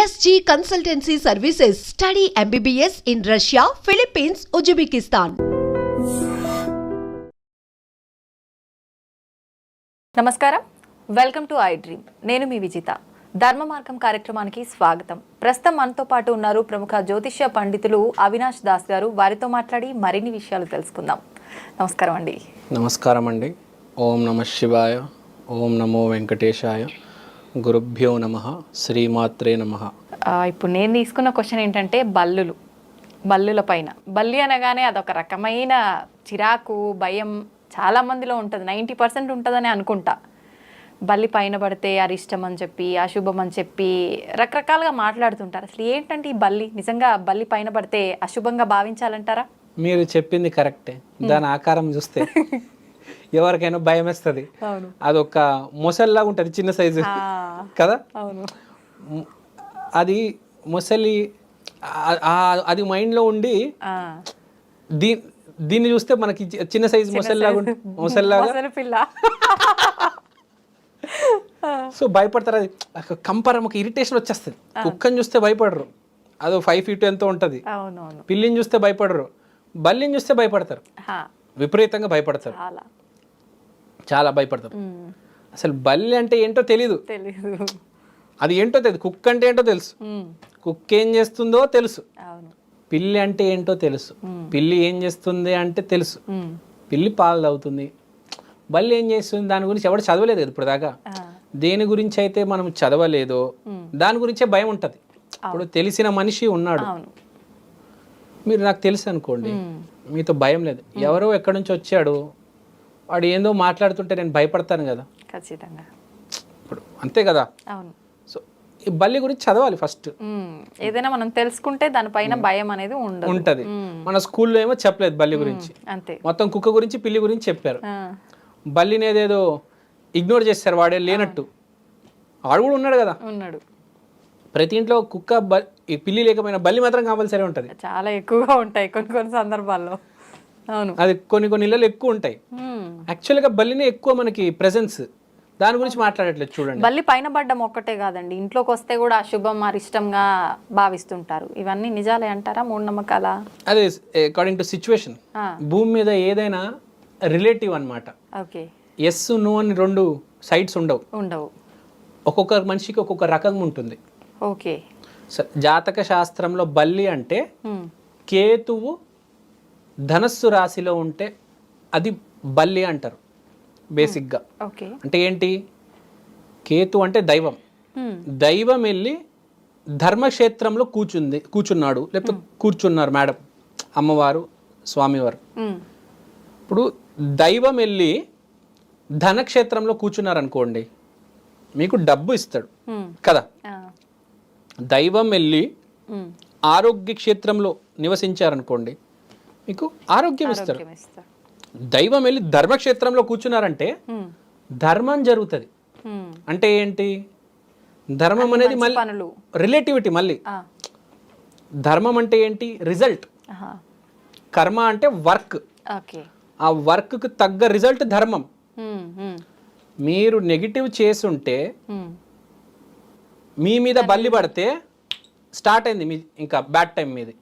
SG Consultancy Services. Study MBBS in Russia, Philippines, Uzbekistan. నమస్కారం. Welcome to I dream నేను మీ విజిత. ధర్మ మార్గం కార్యక్రమానికి స్వాగతం. ప్రస్తుతం మనతో పాటు ఉన్నారు ప్రముఖ జ్యోతిష్య పండితులు అవినాష్ దాస్ గారు. వారితో మాట్లాడి మరిన్ని విషయాలు తెలుసుకుందాం. నమస్కారం అండి. నమస్కారం అండి. ఓం నమ శివాయ. ఓం నమో వెంకటేశాయ. గురుభ్యో నమ శ్రీమాత్రే నమ. ఇప్పుడు నేను తీసుకున్న క్వశ్చన్ ఏంటంటే బల్లులు బల్లుల పైన. బల్లి అనగానే అదొక రకమైన చిరాకు భయం చాలా మందిలో ఉంటుంది. నైంటీ పర్సెంట్ ఉంటుందని అనుకుంటా. బల్లి పైన పడితే అరిష్టం అని చెప్పి అశుభం అని చెప్పి రకరకాలుగా మాట్లాడుతుంటారు. అసలు ఏంటంటే ఈ బల్లి? నిజంగా బల్లి పైన పడితే అశుభంగా భావించాలంటారా? మీరు చెప్పింది కరెక్టే. దాని ఆకారం చూస్తే ఎవరికైనా భయం వేస్తుంది. అదొక మొసల్లాగా ఉంటుంది చిన్న సైజు. కదా? అది మొసలి అది మైండ్లో ఉండి దీ దీన్ని చూస్తే మనకి చిన్న సైజు మొసల్లాగా ఉంటుంది మొసల్లాగా మొసలి పిల్ల. సో భయపడతారు అది. కంపరం ఒక ఇరిటేషన్ వచ్చేస్తుంది. కుక్కని చూస్తే భయపడరు. అదో ఫైవ్ ఫీట్ ఎంతో ఉంటుంది. పిల్లిని చూస్తే భయపడరు. బల్లిని చూస్తే భయపడతారు. విపరీతంగా భయపడతారు. చాలా ఉమ్, అసలు బల్లి అంటే ఏంటో తెలీదు. అది ఏంటో తెలియదు కుక్క అంటే ఏంటో తెలుసు. కుక్క ఏం చేస్తుందో తెలుసు. పిల్లి అంటే ఏంటో తెలుసు. పిల్లి ఏం చేస్తుంది అంటే తెలుసు. పిల్లి పాలు తాగుతుంది. బల్లి ఏం చేస్తుంది? దాని గురించి ఎవడు చదవలేదు కదా ఇప్పుడు దాకా దేని గురించి అయితే మనం చదవలేదో. దాని గురించే భయం ఉంటుంది. ఇప్పుడు తెలిసిన మనిషి ఉన్నాడు. మీరు నాకు తెలుసు అనుకోండి. మీతో భయం లేదు. ఎవరో ఎక్కడి నుంచి వచ్చాడు? వాడు ఏందో మాట్లాడుతుంటే నేను భయపడతాను కదా. ఖచ్చితంగా. ఇప్పుడు అంతే కదా. అవును. సో ఈ బల్లి గురించి చదవాలి ఫస్ట్. ఏదైనా మనం తెలుసుకుంటే దానిపైన భయం అనేది ఉండదు. ఉంటది. మన స్కూల్లో ఏమో చెప్పలేదు బల్లి గురించి. అంతే. మొత్తం కుక్క గురించి పిల్లి గురించి చెప్పారు. బల్లిని ఏదేదో ఇగ్నోర్ చేస్తారు వాడే లేనట్టు. వాడు కూడా ఉన్నాడు కదా. ఉన్నాడు. ప్రతి ఇంట్లో కుక్క పిల్లి లేకపోయినా బల్లి మాత్రం కంపల్సరీ ఉంటుంది. చాలా ఎక్కువగా ఉంటాయి కొన్ని కొన్ని సందర్భాల్లో. అది కొన్ని కొన్ని ఇళ్ళలో ఎక్కువ ఉంటాయి. యాక్చువల్గా బల్లినే ఎక్కువ మనకి ప్రెజెన్స్ దాని గురించి మాట్లాడట్లేదు చూడండి. బల్లి పైన పడ్డం ఒక్కటే కాదండి. ఇంట్లోకి వస్తే కూడా అశుభం అరిష్టంగా భావిస్తుంటారు. ఇవన్నీ నిజాలే అంటారా? మూఢనమ్మకాలా? అదే అకార్డింగ్ టు సిచ్యువేషన్ భూమి మీద ఏదైనా రిలేటివ్ అన్నమాట. ఓకే. ఎస్ నో అని రెండు సైడ్స్ ఉండవు. ఉండవు. ఒక్కొక్క మనిషికి ఒక్కొక్క రకంగా ఉంటుంది. ఓకే. జాతక శాస్త్రంలో బల్లి అంటే కేతువు ధనస్సు రాశిలో ఉంటే అది బల్లి అంటారు బేసిక్గా. ఓకే అంటే ఏంటి? కేతు అంటే దైవం. ఉమ్, దైవం వెళ్ళి ధర్మక్షేత్రంలో కూర్చుంది కూర్చున్నాడు లేకపోతే కూర్చున్నారు మేడం అమ్మవారు స్వామివారు. ఇప్పుడు దైవం వెళ్ళి ధనక్షేత్రంలో కూర్చున్నారు అనుకోండి మీకు డబ్బు ఇస్తాడు. కదా? దైవం వెళ్ళి ఆరోగ్య క్షేత్రంలో నివసించారనుకోండి మీకు ఆరోగ్యం ఇస్తారు దైవం వెళ్ళి ధర్మక్షేత్రంలో కూర్చున్నారంటే ధర్మం జరుగుతుంది. అంటే ఏంటి? ధర్మం అనేది మళ్ళీ రిలేటివిటీ మళ్ళీ. ధర్మం అంటే ఏంటి? రిజల్ట్ కర్మ అంటే వర్క్ ఆ వర్క్కి తగ్గ రిజల్ట్ ధర్మం. మీరు నెగిటివ్ చేసుంటే మీ మీద బల్లి పడితే స్టార్ట్ అయింది మీ ఇంకా బ్యాడ్ టైం మీది.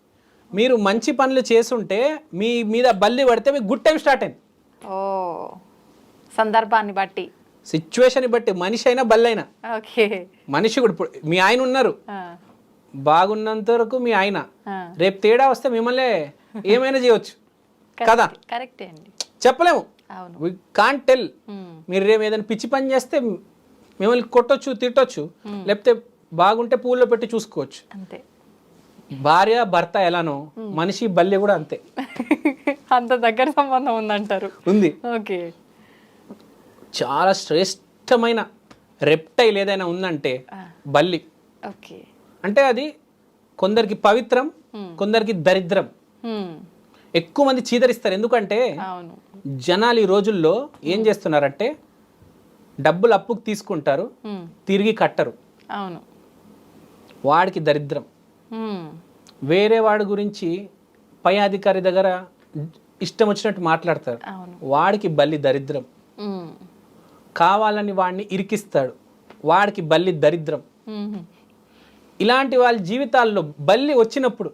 మీరు మంచి పనులు చేసుంటే మీ మీద బల్లి పడితే మీకు గుడ్ టైం స్టార్ట్ అయింది. ఓ సందర్భాన్ని బట్టి. సిచ్యువేషన్ బట్టి మనిషి అయినా బల్లి అయినా. ఓకే. మనిషి కూడా ఇప్పుడు మీ ఆయన ఉన్నారు. బాగున్నంత వరకు మీ ఆయన. రేపు తేడా వస్తే మిమ్మల్ని ఏమైనా చేయవచ్చు కదా? కరెక్టే అండి. చెప్పలేము. వి కాంట్ టెల్ మీరు రేపు ఏదైనా పిచ్చి పని చేస్తే మిమ్మల్ని కొట్టొచ్చు తిట్టొచ్చు. లేకపోతే బాగుంటే పూల్లో పెట్టి చూసుకోవచ్చు. అంతే. భార్య భర్త ఎలానో మనిషి బల్లి కూడా అంతే. అంత దగ్గర సంబంధం ఉందంటారు. ఉంది. ఓకే. చాలా శ్రేష్టమైన రెప్టైల్ ఏదైనా ఉందంటే బల్లి. ఓకే. అంటే అది కొందరికి పవిత్రం కొందరికి దరిద్రం. ఎక్కువ మంది చీదరిస్తారు. ఎందుకంటే జనాలు ఈ రోజుల్లో ఏం చేస్తున్నారంటే డబ్బులు అప్పుకు తీసుకుంటారు తిరిగి కట్టరు. అవును. వాడికి దరిద్రం. వేరే వాడి గురించి పై అధికారి దగ్గర ఇష్టం వచ్చినట్టు మాట్లాడతారు. అవును. వాడికి బల్లి దరిద్రం. కావాలని వాడిని ఇరికిస్తాడు. వాడికి బల్లి దరిద్రం. ఇలాంటి వాళ్ళ జీవితాల్లో బల్లి వచ్చినప్పుడు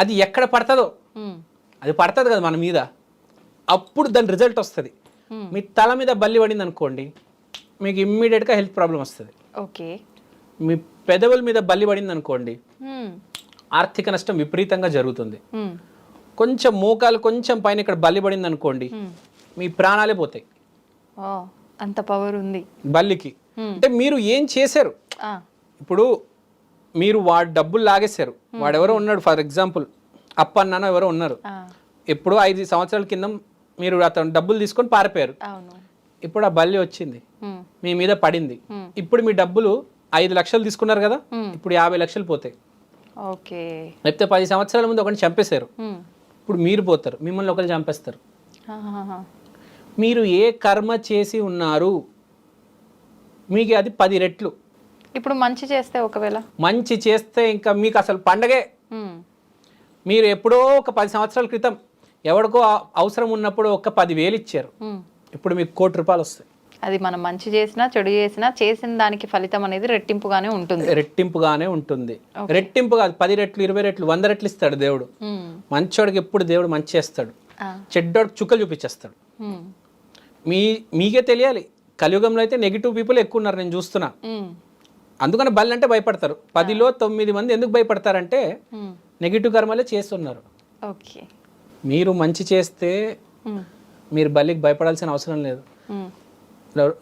అది ఎక్కడ పడుతుందో అది పడుతుంది కదా మన మీద. అప్పుడు దాని రిజల్ట్ వస్తుంది. మీ తల మీద బల్లి పడింది అనుకోండి మీకు ఇమ్మీడియట్గా హెల్త్ ప్రాబ్లం వస్తుంది. ఓకే. మీ పెదవుల మీద బల్లి పడింది అనుకోండి ఆర్థిక నష్టం విపరీతంగా జరుగుతుంది. కొంచెం మోకాలు కొంచెం పైన ఇక్కడ బల్లి పడింది అనుకోండి. మీ ప్రాణాలే పోతాయి. అంత పవర్ ఉంది. బల్లికి. అంటే మీరు ఏం చేశారు? ఇప్పుడు మీరు వాడు డబ్బులు లాగేశారు. వాడెవరో ఉన్నాడు ఫర్ ఎగ్జాంపుల్ అప్పన్నానో ఎవరో ఉన్నారు. ఎప్పుడో ఐదు సంవత్సరాల కింద మీరు అతను డబ్బులు తీసుకొని పారిపోయారు. ఇప్పుడు ఆ బల్లి వచ్చింది. మీ మీద పడింది. ఇప్పుడు మీ డబ్బులు ఐదు లక్షలు తీసుకున్నారు కదా. ఇప్పుడు యాభై లక్షలు పోతాయి. ఓకే. లేకపోతే పది సంవత్సరాల ముందు ఒకరిని చంపేశారు. ఇప్పుడు మీరు పోతారు మిమ్మల్ని ఒకరు చంపేస్తారు. మీరు ఏ కర్మ చేసి ఉన్నారు మీకు అది పది రెట్లు. ఇప్పుడు మంచి చేస్తే ఒకవేళ? మంచి చేస్తే ఇంకా మీకు అసలు పండగే. మీరు ఎప్పుడో ఒక పది సంవత్సరాల క్రితం ఎవరికో అవసరం ఉన్నప్పుడు ఒక పదివేలు ఇచ్చారు. ఇప్పుడు మీకు కోటి రూపాయలు వస్తాయి. అది మనం మంచి చేసినా చెడు చేసినా చేసిన దానికి ఫలితం అనేది రెట్టింపుగానే ఉంటుంది. రెట్టింపుగానే ఉంటుంది. రెట్టింపు కాదు పది రెట్లు ఇరవై రెట్లు వంద రెట్లు ఇస్తాడు దేవుడు. మంచోడికి ఎప్పుడు దేవుడు మంచి చేస్తాడు. ఆ, చెడ్డోడికి చుక్కలు చూపించేస్తాడు. మీ మీకే తెలియాలి. కలియుగంలో అయితే నెగిటివ్ పీపుల్ ఎక్కువ ఉన్నారు నేను చూస్తున్నా. అందుకని బల్లి అంటే భయపడతారు. పదిలో తొమ్మిది మంది ఎందుకు భయపడతారంటే. నెగిటివ్ కర్మలే చేస్తున్నారు. ఓకే. మీరు మంచి చేస్తే మీరు బల్లికి భయపడాల్సిన అవసరం లేదు.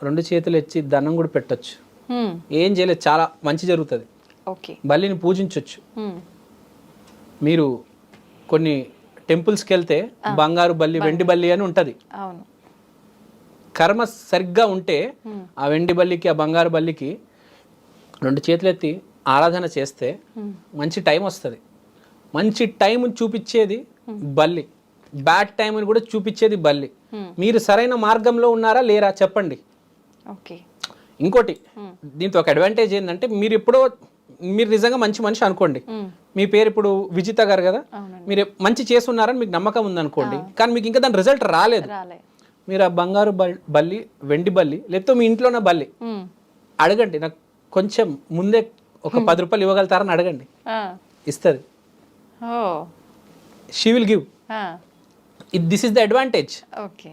రెండు చేతులు ఎచ్చి దండం కూడా పెట్టొచ్చు. ఏం చేయలేదు చాలా మంచి జరుగుతుంది. బల్లిని పూజించవచ్చు మీరు కొన్ని టెంపుల్స్కి వెళ్తే బంగారు బల్లి వెండి బల్లి అని ఉంటుంది. కర్మ సరిగ్గా ఉంటే ఆ వెండి బల్లికి ఆ బంగారు బల్లికి రెండు చేతులు ఎత్తి ఆరాధన చేస్తే మంచి టైం వస్తుంది. మంచి టైం చూపించేది బల్లి. బ్యాడ్ టైంని కూడా చూపించేది బల్లి. Hmm. మీరు సరైన మార్గంలో ఉన్నారా లేరా చెప్పండి. ఓకే. ఇంకోటి దీంతో ఒక అడ్వాంటేజ్ ఏంటంటే మీరు ఎప్పుడో మీరు నిజంగా మంచి మనిషి అనుకోండి. ఉమ్, మీ పేరు ఇప్పుడు విజిత గారు కదా? మీరు మంచి చేస్తున్నారని మీకు నమ్మకం ఉందనుకోండి. కానీ మీకు ఇంకా దాని రిజల్ట్ రాలేదు. రాలే. మీరు ఆ బంగారు బల్- బల్లి వెండి బల్లి లేకపోతే మీ ఇంట్లో ఉన్న బల్లి అడగండి నాకు కొంచెం ముందే ఒక పది రూపాయలు ఇవ్వగలుగుతారని అడగండి. ఇస్తుంది. She will give this is the advantage okay.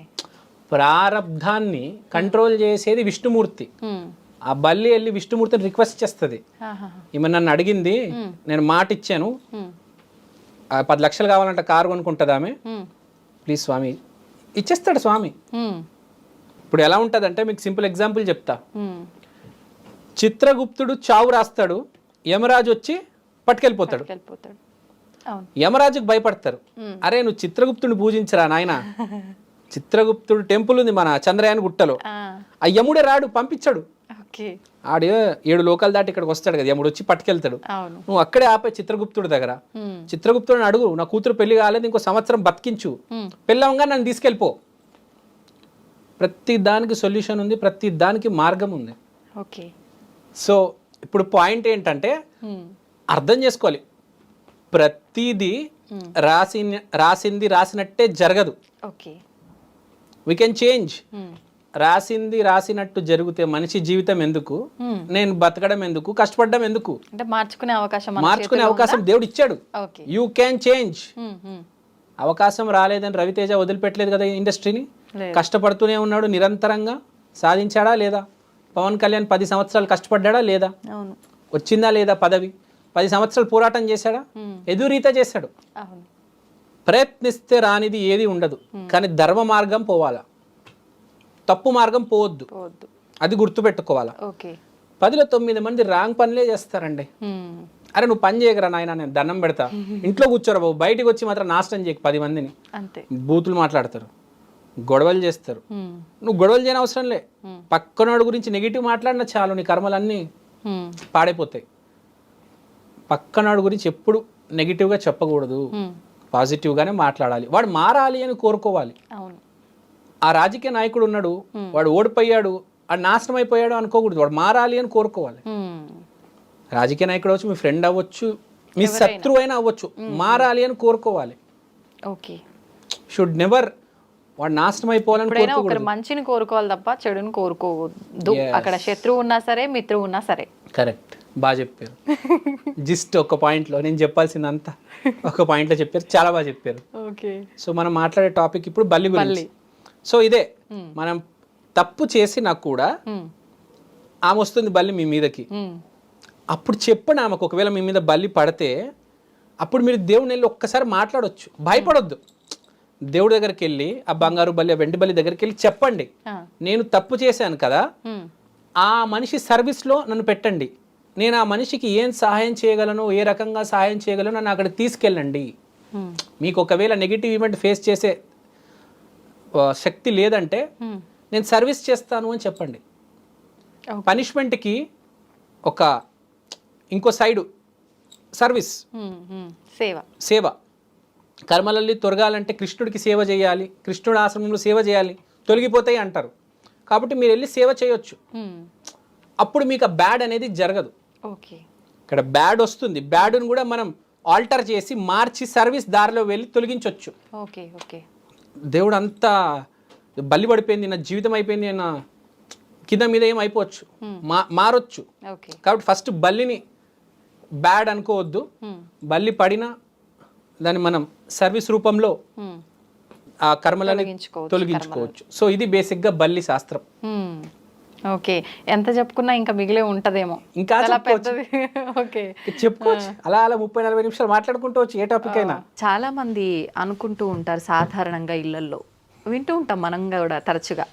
ప్రారబ్ధాన్ని control చేసేది విష్ణుమూర్తి. ఉమ్, ఆ బల్లి వెళ్ళి విష్ణుమూర్తిని రిక్వెస్ట్ చేస్తుంది. ఈమె నన్ను అడిగింది నేను మాట ఇచ్చాను. ఆ పది లక్షలు కావాలంటే కారు కొనుక్కుంటుంది ఆమె. ప్లీజ్ స్వామి ఇచ్చేస్తాడు స్వామి. ఇప్పుడు ఎలా ఉంటుందంటే మీకు సింపుల్ ఎగ్జాంపుల్ చెప్తా. చిత్రగుప్తుడు చావు రాస్తాడు యమరాజు వచ్చి పట్టుకెళ్ళిపోతాడు. యమరాజుకు భయపడతారు. అరే నువ్వు చిత్రగుప్తుడిని పూజించరా నాయన? చిత్రగుప్తుడు టెంపుల్ ఉంది మన చంద్రయాన్ గుట్టలో. ఆ, యముడే రాడు పంపించాడు. ఆడు ఏడు లోకల్ దాటి ఇక్కడికి వస్తాడు కదా యముడు వచ్చి పట్టుకెళ్తాడు. నువ్వు అక్కడే ఆపే చిత్రగుప్తుడి దగ్గర. చిత్రగుప్తుడిని అడుగు నా కూతురు పెళ్ళి కాలేదు ఇంకో సంవత్సరం బతికించు. పెళ్ళవంగా నన్ను తీసుకెళ్ళిపో. ప్రతి దానికి సొల్యూషన్ ఉంది ప్రతి దానికి మార్గం ఉంది. ఓకే. సో ఇప్పుడు పాయింట్ ఏంటంటే అర్థం చేసుకోవాలి. ప్రతిదీ రాసి రాసింది రాసినట్టే జరగదు. ఓకే వీ కెన్ చేంజ్ రాసింది రాసినట్టు జరిగితే మనిషి జీవితం ఎందుకు? ఉమ్. నేను బతకడం ఎందుకు? కష్టపడడం ఎందుకు? అంటే మార్చుకునే అవకాశం మార్చుకునే అవకాశం దేవుడు ఇచ్చాడు. యూ క్యాన్ చేంజ్ అవకాశం రాలేదని రవితేజ వదిలిపెట్టలేదు కదా ఇండస్ట్రీని. కష్టపడుతూనే ఉన్నాడు నిరంతరంగా. సాధించాడా లేదా? పవన్ కళ్యాణ్ పది సంవత్సరాలు కష్టపడ్డా లేదా? వచ్చిందా లేదా పదవి? పది సంవత్సరాలు పోరాటం చేశాడా? ఎదురీత చేశాడు. ప్రయత్నిస్తే రానిది ఏది ఉండదు. కానీ ధర్మ మార్గం పోవాలా? తప్పు మార్గం పోవద్దు. అది గుర్తుపెట్టుకోవాలా? పదిలో తొమ్మిది మంది రాంగ్ పనులే చేస్తారండి. అరే నువ్వు పని చేయకరా నాయన నేను దండం పెడతా. ఇంట్లో కూర్చోరా బాబు. బయటికి వచ్చి మాత్రం నాశనం చేయకు పది మందిని. బూతులు మాట్లాడతారు. గొడవలు చేస్తారు. నువ్వు గొడవలు చేయని అవసరం లే. పక్కనోడు గురించి నెగిటివ్ మాట్లాడినా చాలు నీ కర్మలన్నీ పాడైపోతాయి. పక్కనోడు గురించి ఎప్పుడు నెగిటివ్గా చెప్పకూడదు. పాజిటివ్గానే మాట్లాడాలి. వాడు మారాలి అని కోరుకోవాలి. ఆ రాజకీయ నాయకుడు ఉన్నాడు. వాడు ఓడిపోయాడు. వాడు నాశనం అయిపోయాడు అనుకోకూడదు. వాడు మారాలి అని కోరుకోవాలి. రాజకీయ నాయకుడు అవ్వచ్చు మీ ఫ్రెండ్ అవ్వచ్చు మీ శత్రువు అయినా అవ్వచ్చు. మారాలి అని కోరుకోవాలి. ఓకే. షుడ్ నెవర్ వాడు నాశనం అయిపోవాలని ఒకరి మంచిని కోరుకోవాలి తప్ప చెడుని కోరుకోవద్దు. అక్కడ శత్రువు ఉన్నా సరే మిత్రువు ఉన్నా సరే. కరెక్ట్ బాగా చెప్పారు. జస్ట్ ఒక పాయింట్లో నేను చెప్పాల్సిందంతా ఒక పాయింట్లో చెప్పారు చాలా బాగా చెప్పారు. ఓకే. సో మనం మాట్లాడే టాపిక్ ఇప్పుడు బల్లి గురించి. సో ఇదే మనం తప్పు చేసినా కూడా ఆమె వస్తుంది బల్లి మీ మీదకి. అప్పుడు చెప్పండి ఆమెకు ఒకవేళ మీ మీద బల్లి పడితే అప్పుడు మీరు దేవుని వెళ్ళి ఒక్కసారి మాట్లాడొచ్చు. భయపడొద్దు. దేవుడి దగ్గరికి వెళ్ళి ఆ బంగారు బల్లి ఆ వెండి బల్లి దగ్గరికి వెళ్ళి చెప్పండి. నేను తప్పు చేశాను కదా ఆ మనిషి సర్వీస్లో నన్ను పెట్టండి. నేను ఆ మనిషికి ఏం సహాయం చేయగలను ఏ రకంగా సహాయం చేయగలను నన్ను అక్కడ తీసుకెళ్ళండి. మీకు ఒకవేళ నెగిటివ్ ఈవెంట్ ఫేస్ చేసే శక్తి లేదంటే నేను సర్వీస్ చేస్తాను అని చెప్పండి. పనిష్మెంట్కి ఒక ఇంకో సైడు సర్వీస్ సేవ. సేవ. కర్మలల్లి తొరగాలంటే కృష్ణుడికి సేవ చేయాలి కృష్ణుడి ఆశ్రమంలో సేవ చేయాలి తొలగిపోతాయి అంటారు. కాబట్టి మీరు వెళ్ళి సేవ చేయొచ్చు. అప్పుడు మీకు ఆ బ్యాడ్ అనేది జరగదు. ఓకే. ఇక్కడ బ్యాడ్ వస్తుంది. బ్యాడ్ను కూడా మనం ఆల్టర్ చేసి మార్చి సర్వీస్ దారిలో వెళ్ళి తొలగించవచ్చు ఓకే ఓకే. దేవుడు అంతా బలి పడిపోయింది నా జీవితం అయిపోయింది నా కింద మీద ఏం అయిపోవచ్చు. మా మారొచ్చు. కాబట్టి ఫస్ట్ బల్లిని బ్యాడ్ అనుకోవద్దు. బల్లి పడినా దాన్ని మనం సర్వీస్ రూపంలో ఆ కర్మలని తొలగించుకోవచ్చు తొలగించుకోవచ్చు. సో ఇది బేసిక్గా బల్లి శాస్త్రం. ఓకే. ఎంత చెప్పుకున్నా ఇంకా మిగిలే ఉంటదేమో. ఇంకా. పెద్దది. ఓకే. చెప్పుకోవచ్చు. అలా అలా ముప్పై నలభై నిమిషాలు మాట్లాడుకుంటూ వచ్చు ఏ టాపిక్ అయినా. చాలా మంది అనుకుంటూ ఉంటారు సాధారణంగా ఇళ్ళల్లో. వింటూ ఉంటాం మనం కూడా తరచుగా.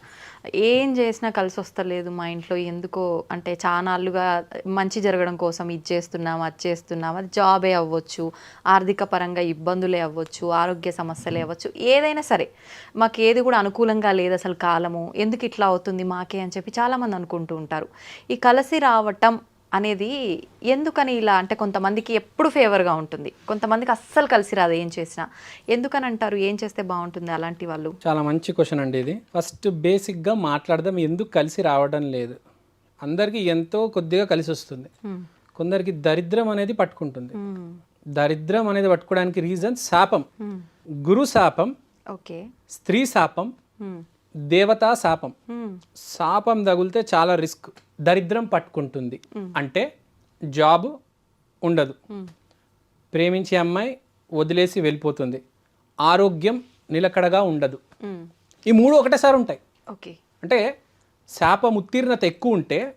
ఏం చేసినా కలిసి వస్తలేదు మా ఇంట్లో. ఎందుకో అంటే చానాళ్ళుగా మంచి జరగడం కోసం ఇది చేస్తున్నాం అది చేస్తున్నాం. అది జాబే అవ్వచ్చు ఆర్థిక పరంగా ఇబ్బందులే అవ్వచ్చు ఆరోగ్య సమస్యలే అవ్వచ్చు. ఏదైనా సరే మాకు ఏది కూడా అనుకూలంగా లేదు అసలు కాలము. ఎందుకు ఇట్లా అవుతుంది మాకే అని చెప్పి చాలామంది అనుకుంటూ ఉంటారు. ఈ కలిసి రావటం అనేది ఎందుకని ఇలా అంటే కొంతమందికి ఎప్పుడు ఫేవర్గా ఉంటుంది. కొంతమందికి అస్సలు కలిసి రాదు ఏం చేసినా. ఎందుకని అంటారు? ఏం చేస్తే బాగుంటుంది అలాంటి వాళ్ళు? చాలా మంచి క్వశ్చన్ అండి ఇది. ఫస్ట్ బేసిక్గా మాట్లాడదాం. ఎందుకు కలిసి రావడం లేదు? అందరికీ ఎంతో కొద్దిగా కలిసి వస్తుంది. కొందరికి దరిద్రం అనేది పట్టుకుంటుంది. దరిద్రం అనేది పట్టుకోవడానికి రీజన్ శాపం. గురు శాపం ఓకే. స్త్రీ శాపం దేవతా శాపం. శాపం తగిలితే చాలా రిస్క్ దరిద్రం పట్టుకుంటుంది. అంటే జాబ్ ఉండదు. ప్రేమించే అమ్మాయి వదిలేసి వెళ్ళిపోతుంది. ఆరోగ్యం నిలకడగా ఉండదు. ఈ మూడు ఒకటేసారి ఉంటాయి. ఓకే. అంటే శాపం ఉత్తీర్ణత ఎక్కువ ఉంటే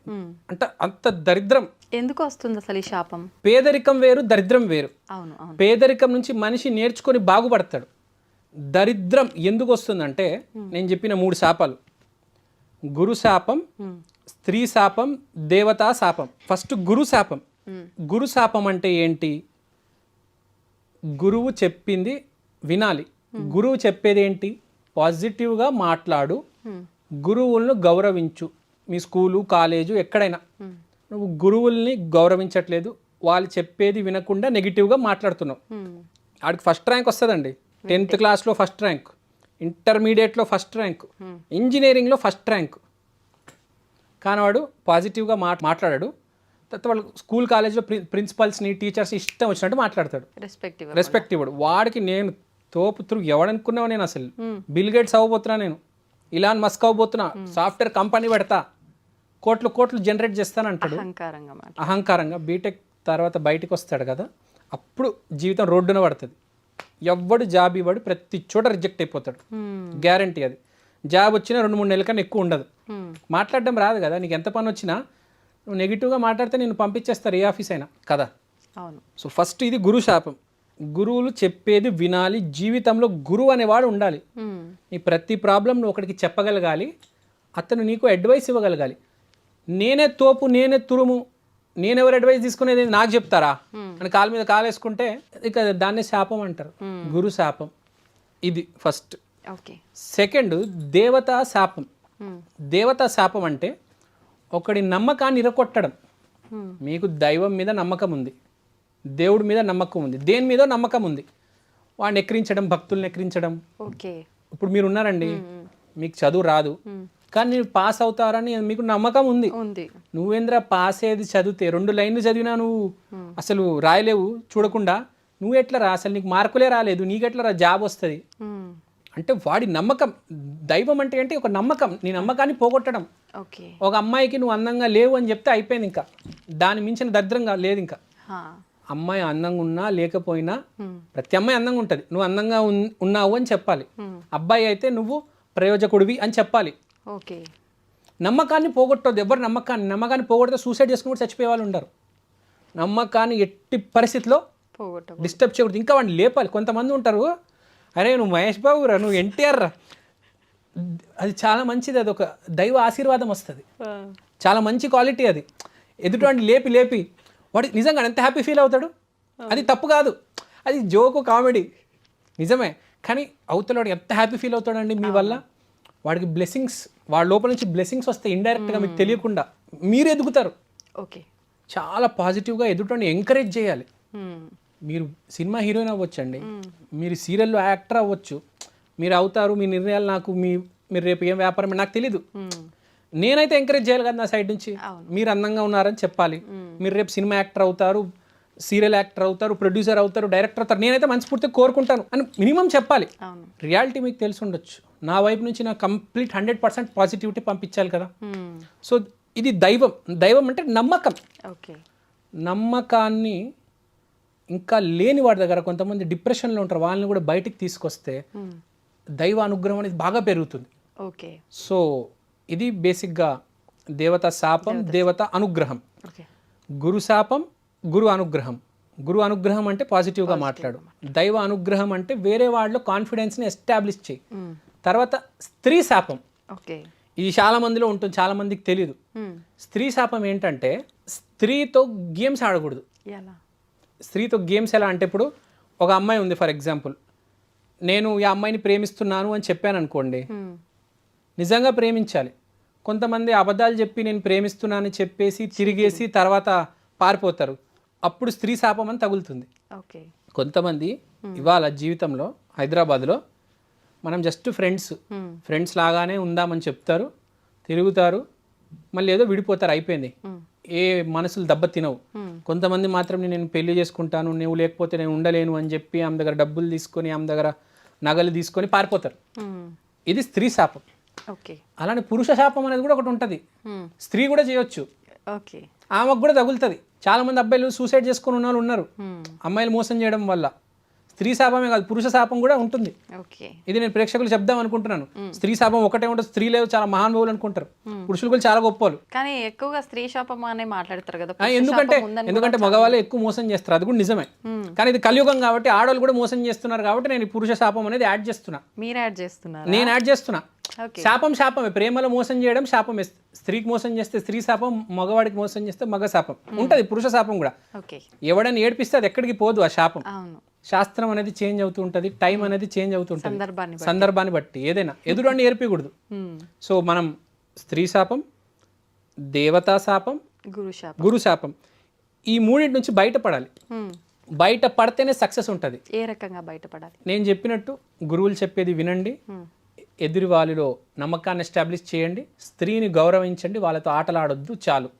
అంటే అంత దరిద్రం. ఎందుకు వస్తుంది అసలు ఈ శాపం? పేదరికం వేరు దరిద్రం వేరు. అవును అవును. పేదరికం నుంచి మనిషి నేర్చుకొని బాగుపడతాడు. దరిద్రం ఎందుకు వస్తుందంటే నేను చెప్పిన మూడు శాపాలు. గురు శాపం స్త్రీ శాపం దేవతా శాపం. ఫస్ట్ గురు శాపం. గురు శాపం అంటే ఏంటి? గురువు చెప్పింది వినాలి. గురువు చెప్పేది ఏంటి పాజిటివ్గా మాట్లాడు. గురువులను గౌరవించు. మీ స్కూలు కాలేజు ఎక్కడైనా. నువ్వు గురువుల్ని గౌరవించట్లేదు. వాళ్ళు చెప్పేది వినకుండా నెగిటివ్గా మాట్లాడుతున్నావు. ఆడికి ఫస్ట్ ర్యాంక్ వస్తుందండి. టెన్త్ క్లాస్లో ఫస్ట్ ర్యాంక్. ఇంటర్మీడియట్లో ఫస్ట్ ర్యాంక్. ఇంజనీరింగ్లో ఫస్ట్ ర్యాంక్. కానీ వాడు పాజిటివ్గా మా మాట్లాడాడు. తర్వాత వాళ్ళు స్కూల్ కాలేజ్లో ప్రి ప్రిన్సిపల్స్ని టీచర్స్ ఇష్టం వచ్చినట్టు మాట్లాడతాడు. రెస్పెక్టివ్ రెస్పెక్ట్ ఇవ్వడు వాడికి నేను తోపు తురుగు ఎవడనుకున్నావు నేను అసలు. బిల్ గేట్స్ అవ్వబోతున్నా నేను. ఇలాన్ మస్క్ అవ్వబోతున్నా. సాఫ్ట్వేర్ కంపెనీ పెడతా. కోట్లు కోట్లు జనరేట్ అహంకారంగా మాట అహంకారంగా. బీటెక్ తర్వాత బయటికి వస్తాడు కదా. అప్పుడు జీవితం రోడ్డున పడుతుంది. ఎవ్వడు జాబ్ ఇవ్వడు ప్రతి చోట రిజెక్ట్ అయిపోతాడు. గ్యారంటీ అది. జాబ్ వచ్చినా రెండు మూడు నెలల కన్నా ఎక్కువ ఉండదు. మాట్లాడడం రాదు కదా నీకు ఎంత పని వచ్చినా నువ్వు నెగిటివ్గా మాట్లాడితే నేను పంపించేస్తారు ఏ ఆఫీస్ అయినా. కదా? అవును. సో ఫస్ట్ ఇది గురు శాపం. గురువులు చెప్పేది వినాలి జీవితంలో గురువు అనేవాడు ఉండాలి. నీ ప్రతి ప్రాబ్లం నువ్వు ఒకడికి చెప్పగలగాలి అతను నీకు అడ్వైస్ ఇవ్వగలగాలి. నేనే తోపు నేనే తురుము నేనెవరు అడ్వైస్ తీసుకునేది నాకు చెప్తారా? అని కాలు మీద కాలు వేసుకుంటే ఇక దాన్నే శాపం అంటారు. గురు శాపం. ఇది ఫస్ట్ సెకండ్ దేవతా శాపం. దేవతా శాపం అంటే ఒకడి నమ్మకాన్ని ఇరకొట్టడం మీకు దైవం మీద నమ్మకం ఉంది. దేవుడి మీద నమ్మకం ఉంది. దేని మీద నమ్మకం ఉంది? వాడిని ఎక్కిరించడం భక్తుల్ని ఎక్కిరించడం. ఓకే. ఇప్పుడు మీరు ఉన్నారండి. మీకు చదువు రాదు. కానీ నేను పాస్ అవుతారని మీకు నమ్మకం ఉంది. ఉంది. నువ్వేంద్ర పాస్ అయ్యేది చదివితే? రెండు లైన్లు చదివినా నువ్వు అసలు రాయలేవు చూడకుండా. నువ్వు ఎట్లా రా? అసలు నీకు మార్కులే రాలేదు. నీకెట్లా రా? జాబ్ వస్తుంది. అంటే వాడి నమ్మకం దైవం అంటే ఏంటి? ఒక నమ్మకం. నీ నమ్మకాన్ని పోగొట్టడం. ఒక అమ్మాయికి నువ్వు అందంగా లేవు అని చెప్తే అయిపోయింది ఇంకా. దాని మించిన దరిద్రంగా లేదు ఇంకా. అమ్మాయి అందంగా ఉన్నా లేకపోయినా ప్రతి అమ్మాయి అందంగా ఉంటుంది. నువ్వు అందంగా ఉన్- ఉన్నావు అని చెప్పాలి. అబ్బాయి అయితే నువ్వు ప్రయోజకుడివి అని చెప్పాలి. ఓకే. నమ్మకాన్ని పోగొట్టొద్దు. ఎవరు నమ్మకాన్ని నమ్మకాన్ని పోగొడితే సూసైడ్ చేసుకుని కూడా చచ్చిపోయే వాళ్ళు ఉండరు. నమ్మకాన్ని ఎట్టి పరిస్థితిలో డిస్టర్బ్ చేయకూడదు. ఇంకా వాడిని లేపాలి. కొంతమంది ఉంటారు అరే నువ్వు మహేష్ బాబు రా నువ్వు ఎన్టీఆర్ రా. అది చాలా మంచిది అది ఒక దైవ ఆశీర్వాదం వస్తుంది. చాలా మంచి క్వాలిటీ అది. ఎదుటి లేపి లేపి వాడు నిజంగా ఎంత హ్యాపీ ఫీల్ అవుతాడు? అది తప్పు కాదు. అది జోకు కామెడీ. నిజమే. కానీ అవతలవాడు ఎంత హ్యాపీ ఫీల్ అవుతాడండి మీ వల్ల? వాడికి బ్లెస్సింగ్స్ వాడి లోపల నుంచి బ్లెస్సింగ్స్ వస్తాయి ఇండైరెక్ట్గా మీకు తెలియకుండా. మీరు ఎదుగుతారు. ఓకే. చాలా పాజిటివ్గా ఎదుటోని ఎంకరేజ్ చేయాలి. మీరు సినిమా హీరోయిన్ అవ్వచ్చండి. మీరు సీరియల్లో యాక్టర్ అవ్వచ్చు. మీరు అవుతారు మీ నిర్ణయాలు నాకు మీ మీరు రేపు ఏం వ్యాపారం నాకు తెలీదు. నేనైతే ఎంకరేజ్ చేయాలి కదా నా సైడ్ నుంచి. మీరు అందంగా ఉన్నారని చెప్పాలి. మీరు రేపు సినిమా యాక్టర్ అవుతారు సీరియల్ యాక్టర్ అవుతారు ప్రొడ్యూసర్ అవుతారు డైరెక్టర్ అవుతారు. నేనైతే మనస్ఫూర్తిగా కోరుకుంటాను అని మినిమం చెప్పాలి. రియాలిటీ మీకు తెలిసి ఉండొచ్చు. నా వైపు నుంచి నాకు కంప్లీట్ హండ్రెడ్ పర్సెంట్ పాజిటివిటీ పంపించాలి కదా. సో ఇది దైవం. దైవం అంటే నమ్మకం. ఓకే. నమ్మకాన్ని ఇంకా లేని వాడి దగ్గర కొంతమంది డిప్రెషన్లో ఉంటారు. వాళ్ళని కూడా బయటికి తీసుకొస్తే దైవ అనుగ్రహం అనేది బాగా పెరుగుతుంది. ఓకే. సో ఇది బేసిక్గా దేవత శాపం దేవత అనుగ్రహం. గురు శాపం గురు అనుగ్రహం. గురు అనుగ్రహం అంటే పాజిటివ్గా మాట్లాడు. దైవ అనుగ్రహం అంటే వేరే వాళ్ళలో కాన్ఫిడెన్స్ని ఎస్టాబ్లిష్ చేయి. తర్వాత స్త్రీ శాపం. ఓకే. ఇది చాలా మందిలో ఉంటుంది చాలా మందికి తెలియదు స్త్రీ శాపం ఏంటంటే స్త్రీతో గేమ్స్ ఆడకూడదు. స్త్రీతో గేమ్స్ ఎలా అంటే ఇప్పుడు ఒక అమ్మాయి ఉంది ఫర్ ఎగ్జాంపుల్ నేను ఈ అమ్మాయిని ప్రేమిస్తున్నాను అని చెప్పాను అనుకోండి నిజంగా ప్రేమించాలి. కొంతమంది అబద్ధాలు చెప్పి నేను ప్రేమిస్తున్నానని చెప్పేసి తిరిగేసి తర్వాత పారిపోతారు. అప్పుడు స్త్రీ శాపం అని తగులుతుంది. కొంతమంది ఇవాళ జీవితంలో హైదరాబాద్లో మనం జస్ట్ ఫ్రెండ్స్ ఫ్రెండ్స్ లాగానే ఉందామని చెప్తారు తిరుగుతారు మళ్ళీ ఏదో విడిపోతారు అయిపోయింది. ఏ మనసులు దెబ్బ తినవు కొంతమంది మాత్రం నేను పెళ్ళి చేసుకుంటాను నువ్వు లేకపోతే నేను ఉండలేను అని చెప్పి ఆమె దగ్గర డబ్బులు తీసుకొని ఆమె దగ్గర నగలు తీసుకొని పారిపోతారు. ఇది స్త్రీ శాపం. ఓకే. అలానే పురుష శాపం అనేది కూడా ఒకటి ఉంటుంది. స్త్రీ కూడా చేయొచ్చు. ఓకే. ఆమెకు కూడా తగులుతుంది. చాలా మంది అబ్బాయిలు సూసైడ్ చేసుకుని ఉన్న వాళ్ళు ఉన్నారు. అమ్మాయిలు మోసం చేయడం వల్ల. స్త్రీ శాపమే కాదు పురుష శాపం కూడా ఉంటుంది. ఇది నేను ప్రేక్షకులు చెప్దాం అనుకుంటున్నాను. స్త్రీ శాపం ఒకటే ఉంటుంది స్త్రీలు చాలా మహానుభావులు అనుకుంటారు. పురుషులు కూడా చాలా గొప్పలు కానీ ఎక్కువగా స్త్రీ శాపం అనే మాట్లాడతారు కదా ఎందుకంటే ఎందుకంటే మగవాళ్ళే ఎక్కువ మోసం చేస్తారు అది కూడా నిజమే. కానీ ఇది కలియుగం కాబట్టి ఆడవాళ్ళు కూడా మోసం చేస్తున్నారు కాబట్టి నేను పురుష శాపం అనేది యాడ్ చేస్తున్నా. మీరు యాడ్ చేస్తున్నారు? నేను యాడ్ చేస్తున్నా. శాపం శాపమే. ప్రేమలో మోసం చేయడం శాపమే స్త్రీకి మోసం చేస్తే స్త్రీ శాపం మగవాడికి మోసం చేస్తే మగ శాపం. ఉంటది పురుష శాపం కూడా. ఎవడని ఏడిపిస్తే అది ఎక్కడికి పోదు ఆ శాపం. శాస్త్రం అనేది చేంజ్ అవుతూ ఉంటుంది టైం అనేది చేంజ్ అవుతూ ఉంటుంది. సందర్భాన్ని బట్టి. ఏదైనా. ఎదురుని ఏర్పకూడదు. సో మనం స్త్రీ శాపం దేవతా శాపం గురు శాపం. గురు శాపం. ఈ మూడింటి నుంచి బయటపడాలి. బయట పడితేనే సక్సెస్ ఉంటుంది. ఏ రకంగా బయటపడాలి? నేను చెప్పినట్టు గురువులు చెప్పేది వినండి. ఎదురు వాళ్ళలో నమ్మకాన్ని ఎస్టాబ్లిష్ చేయండి. స్త్రీని గౌరవించండి. వాళ్ళతో ఆటలాడొద్దు. చాలు.